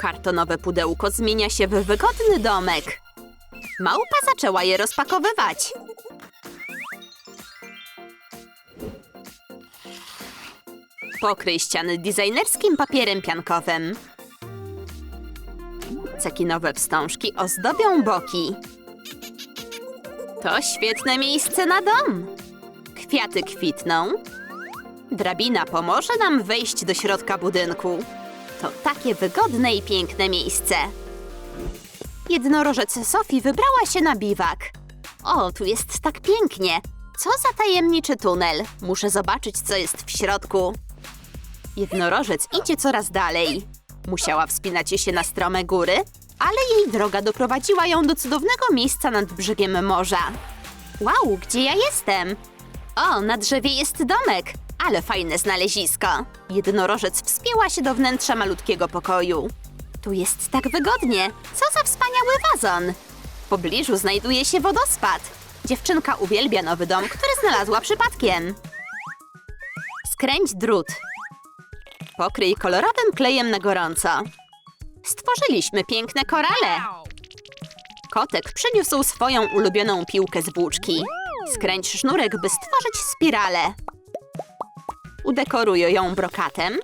Kartonowe pudełko zmienia się w wygodny domek. Małpa zaczęła je rozpakowywać. Pokryj ściany designerskim papierem piankowym. Cekinowe wstążki ozdobią boki. To świetne miejsce na dom. Kwiaty kwitną. Drabina pomoże nam wejść do środka budynku. To takie wygodne i piękne miejsce. Jednorożec Sofii wybrała się na biwak. O, tu jest tak pięknie. Co za tajemniczy tunel. Muszę zobaczyć, co jest w środku. Jednorożec idzie coraz dalej. Musiała wspinać się na strome góry, ale jej droga doprowadziła ją do cudownego miejsca nad brzegiem morza. Wow, gdzie ja jestem? O, na drzewie jest domek, ale fajne znalezisko. Jednorożec wspięła się do wnętrza malutkiego pokoju. Tu jest tak wygodnie. Co za wspaniały wazon! W pobliżu znajduje się wodospad. Dziewczynka uwielbia nowy dom, który znalazła przypadkiem. Skręć drut. Pokryj kolorowym klejem na gorąco. Stworzyliśmy piękne korale. Kotek przyniósł swoją ulubioną piłkę z włóczki. Skręć sznurek, by stworzyć spiralę. Udekoruję ją brokatem.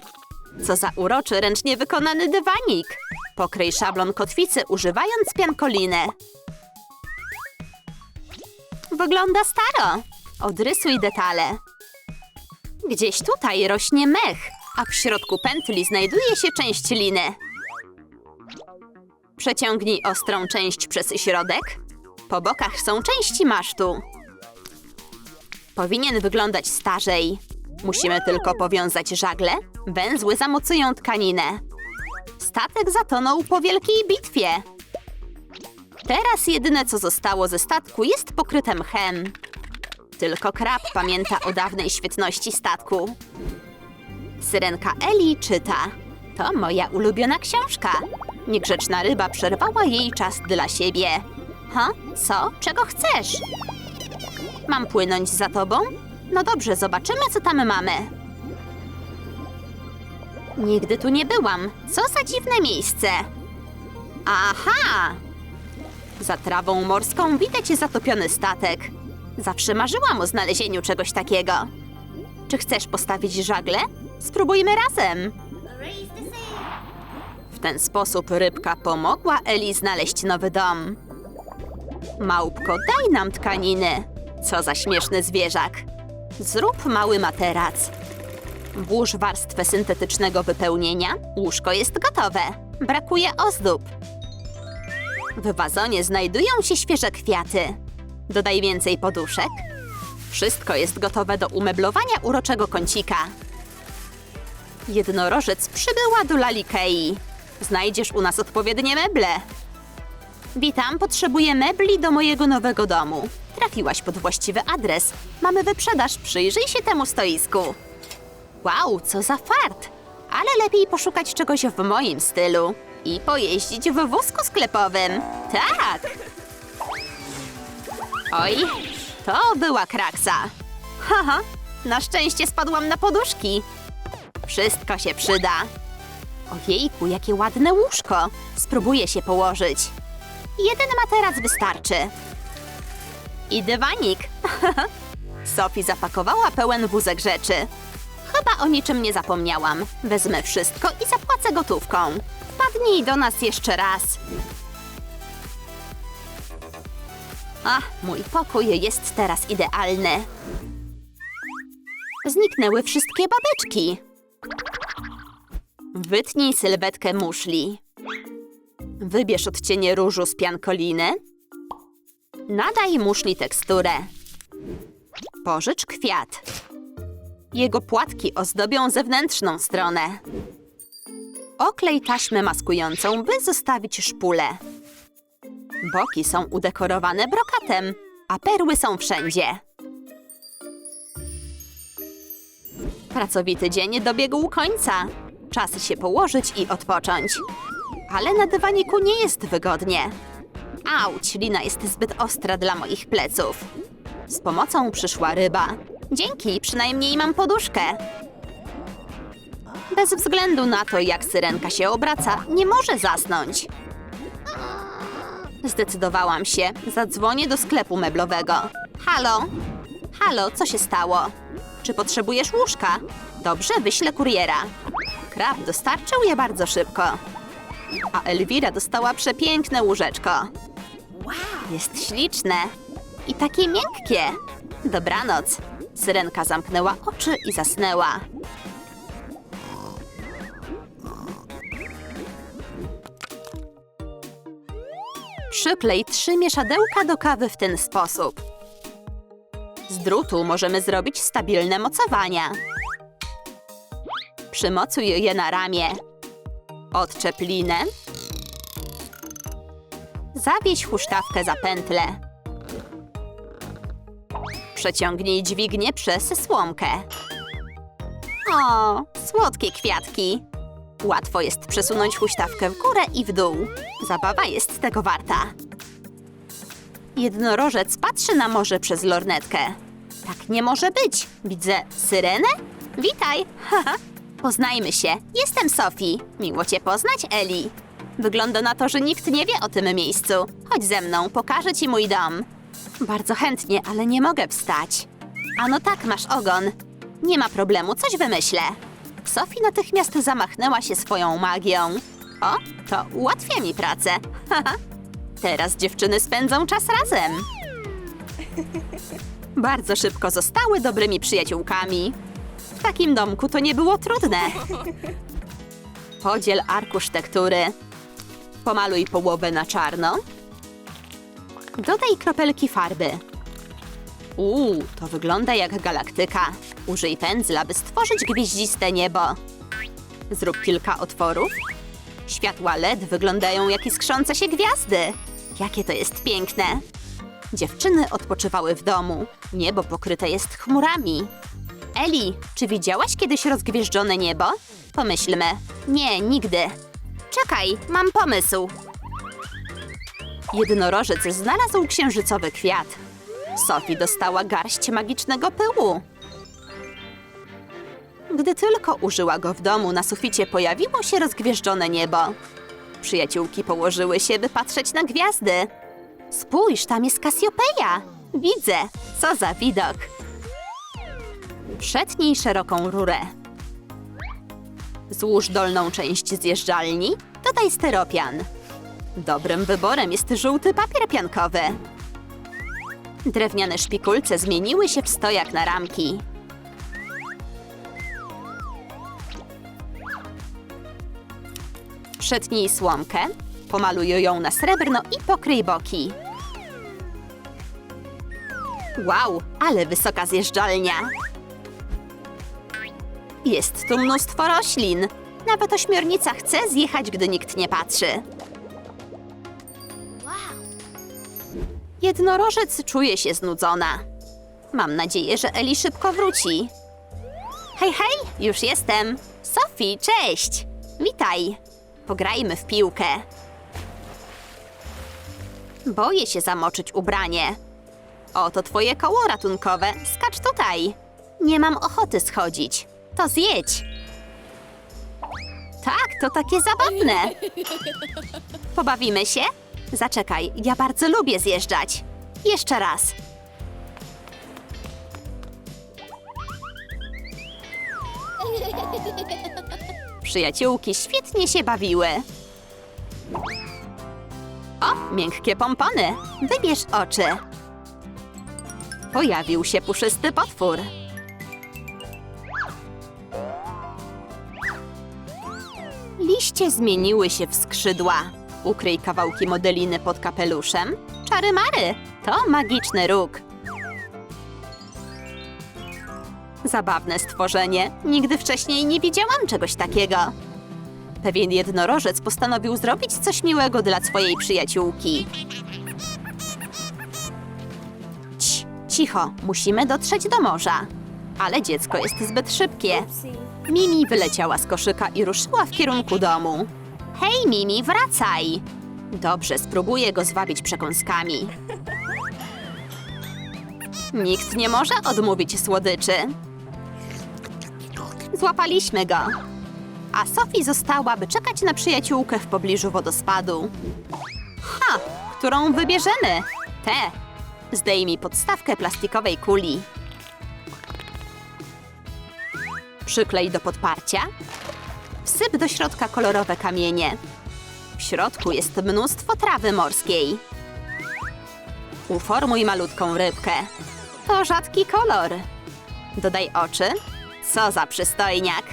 Co za uroczy, ręcznie wykonany dywanik. Pokryj szablon kotwicy używając piankolinę. Wygląda staro. Odrysuj detale. Gdzieś tutaj rośnie mech, a w środku pętli znajduje się część liny. Przeciągnij ostrą część przez środek. Po bokach są części masztu. Powinien wyglądać starzej. Musimy tylko powiązać żagle. Węzły zamocują tkaninę. Statek zatonął po wielkiej bitwie. Teraz jedyne co zostało ze statku jest pokryte mchem. Tylko krab pamięta o dawnej świetności statku. Syrenka Eli czyta. To moja ulubiona książka. Niegrzeczna ryba przerwała jej czas dla siebie. Ha? Co? Czego chcesz? Mam płynąć za tobą? No dobrze, zobaczymy, co tam mamy. Nigdy tu nie byłam. Co za dziwne miejsce. Aha! Za trawą morską widać zatopiony statek. Zawsze marzyłam o znalezieniu czegoś takiego. Czy chcesz postawić żagle? Spróbujmy razem. W ten sposób rybka pomogła Eli znaleźć nowy dom. Małpko, daj nam tkaniny. Co za śmieszny zwierzak. Zrób mały materac. Włóż warstwę syntetycznego wypełnienia. Łóżko jest gotowe. Brakuje ozdób. W wazonie znajdują się świeże kwiaty. Dodaj więcej poduszek. Wszystko jest gotowe do umeblowania uroczego kącika. Jednorożec przybyła do Lalikei. Znajdziesz u nas odpowiednie meble. Witam, potrzebuję mebli do mojego nowego domu. Trafiłaś pod właściwy adres. Mamy wyprzedaż, przyjrzyj się temu stoisku. Wow, co za fart! Ale lepiej poszukać czegoś w moim stylu. I pojeździć w wózku sklepowym. Tak! Oj, to była kraksa. Haha, na szczęście spadłam na poduszki. Wszystko się przyda. Ojejku, jakie ładne łóżko. Spróbuję się położyć. Jeden materac wystarczy. I dywanik. Sophie zapakowała pełen wózek rzeczy. Chyba o niczym nie zapomniałam. Wezmę wszystko i zapłacę gotówką. Wpadnij do nas jeszcze raz. Ach, mój pokój jest teraz idealny. Zniknęły wszystkie babeczki. Wytnij sylwetkę muszli. Wybierz odcienie różu z piankoliny. Nadaj muszli teksturę. Pożycz kwiat. Jego płatki ozdobią zewnętrzną stronę. Oklej taśmę maskującą, by zostawić szpulę. Boki są udekorowane brokatem, a perły są wszędzie. Pracowity dzień dobiegł końca. Czas się położyć i odpocząć. Ale na dywaniku nie jest wygodnie. Auć, lina jest zbyt ostra dla moich pleców. Z pomocą przyszła ryba. Dzięki, przynajmniej mam poduszkę. Bez względu na to, jak syrenka się obraca, nie może zasnąć. Zdecydowałam się. Zadzwonię do sklepu meblowego. Halo? Halo, co się stało? Czy potrzebujesz łóżka? Dobrze, wyślę kuriera. Krab dostarczył je bardzo szybko. A Elwira dostała przepiękne łóżeczko. Jest śliczne. I takie miękkie. Dobranoc. Syrenka zamknęła oczy i zasnęła. Przyklej trzy mieszadełka do kawy w ten sposób. Z drutu możemy zrobić stabilne mocowania. Przymocuj je na ramię. Odczep linę. Zawieź huśtawkę za pętlę. Przeciągnij dźwignię przez słomkę. O, słodkie kwiatki. Łatwo jest przesunąć huśtawkę w górę i w dół. Zabawa jest tego warta. Jednorożec patrzy na morze przez lornetkę. Tak nie może być. Widzę syrenę? Witaj! Poznajmy się. Jestem Sophie. Miło cię poznać, Eli. Wygląda na to, że nikt nie wie o tym miejscu. Chodź ze mną, pokażę ci mój dom. Bardzo chętnie, ale nie mogę wstać. A no tak, masz ogon. Nie ma problemu, coś wymyślę. Sophie natychmiast zamachnęła się swoją magią. O, to ułatwia mi pracę. Teraz dziewczyny spędzą czas razem. Bardzo szybko zostały dobrymi przyjaciółkami. W takim domku to nie było trudne. Podziel arkusz tektury. Pomaluj połowę na czarno. Dodaj kropelki farby. Uuu, to wygląda jak galaktyka. Użyj pędzla, by stworzyć gwieździste niebo. Zrób kilka otworów. Światła LED wyglądają jak iskrzące się gwiazdy. Jakie to jest piękne. Dziewczyny odpoczywały w domu. Niebo pokryte jest chmurami. Eli, czy widziałaś kiedyś rozgwieżdżone niebo? Pomyślmy. Nie, nigdy. Czekaj, mam pomysł. Jednorożec znalazł księżycowy kwiat. Sophie dostała garść magicznego pyłu. Gdy tylko użyła go w domu, na suficie pojawiło się rozgwieżdżone niebo. Przyjaciółki położyły się, by patrzeć na gwiazdy. Spójrz, tam jest Kasiopeja. Widzę. Co za widok. Przetnij szeroką rurę. Złóż dolną część zjeżdżalni. Dodaj steropian. Dobrym wyborem jest żółty papier piankowy. Drewniane szpikulce zmieniły się w stojak na ramki. Przetnij słomkę, pomaluj ją na srebrno i pokryj boki. Wow, ale wysoka zjeżdżalnia! Jest tu mnóstwo roślin. Nawet ośmiornica chce zjechać, gdy nikt nie patrzy. Jednorożec czuje się znudzona. Mam nadzieję, że Eli szybko wróci. Hej, hej, już jestem. Sophie, cześć! Witaj. Pograjmy w piłkę. Boję się zamoczyć ubranie. Oto twoje koło ratunkowe. Skacz tutaj. Nie mam ochoty schodzić. To zjedź. Tak, to takie zabawne. Pobawimy się? Zaczekaj, ja bardzo lubię zjeżdżać. Jeszcze raz. Przyjaciółki świetnie się bawiły. O, miękkie pompony. Wybierz oczy. Pojawił się puszysty potwór. Liście zmieniły się w skrzydła. Ukryj kawałki modeliny pod kapeluszem. Czary mary, to magiczny róg. Zabawne stworzenie. Nigdy wcześniej nie widziałam czegoś takiego. Pewien jednorożec postanowił zrobić coś miłego dla swojej przyjaciółki. Cii, cicho, musimy dotrzeć do morza. Ale dziecko jest zbyt szybkie. Mimi wyleciała z koszyka i ruszyła w kierunku domu. Hej, Mimi, wracaj! Dobrze, spróbuję go zwabić przekąskami. Nikt nie może odmówić słodyczy. Złapaliśmy go. A Sophie została, by czekać na przyjaciółkę w pobliżu wodospadu. Ha! Którą wybierzemy? Tę. Zdejmij podstawkę plastikowej kuli. Przyklej do podparcia. Wsyp do środka kolorowe kamienie. W środku jest mnóstwo trawy morskiej. Uformuj malutką rybkę. To rzadki kolor. Dodaj oczy. Co za przystojniak.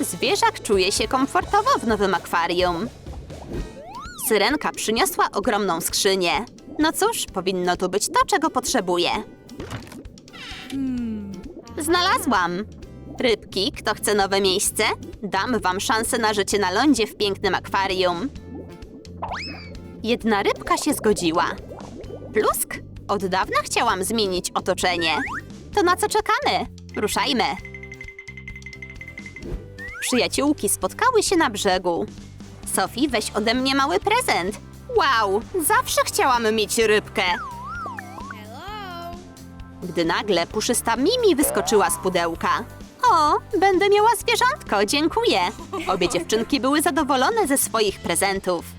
Zwierzak czuje się komfortowo w nowym akwarium. Syrenka przyniosła ogromną skrzynię. No cóż, powinno tu być to, czego potrzebuję. Znalazłam! Rybki, kto chce nowe miejsce? Dam wam szansę na życie na lądzie w pięknym akwarium. Jedna rybka się zgodziła. Plusk? Od dawna chciałam zmienić otoczenie. To na co czekamy? Ruszajmy. Przyjaciółki spotkały się na brzegu. Sophie, weź ode mnie mały prezent. Wow, zawsze chciałam mieć rybkę. Gdy nagle puszysta Mimi wyskoczyła z pudełka. O, będę miała zwierzątko, dziękuję. Obie dziewczynki były zadowolone ze swoich prezentów.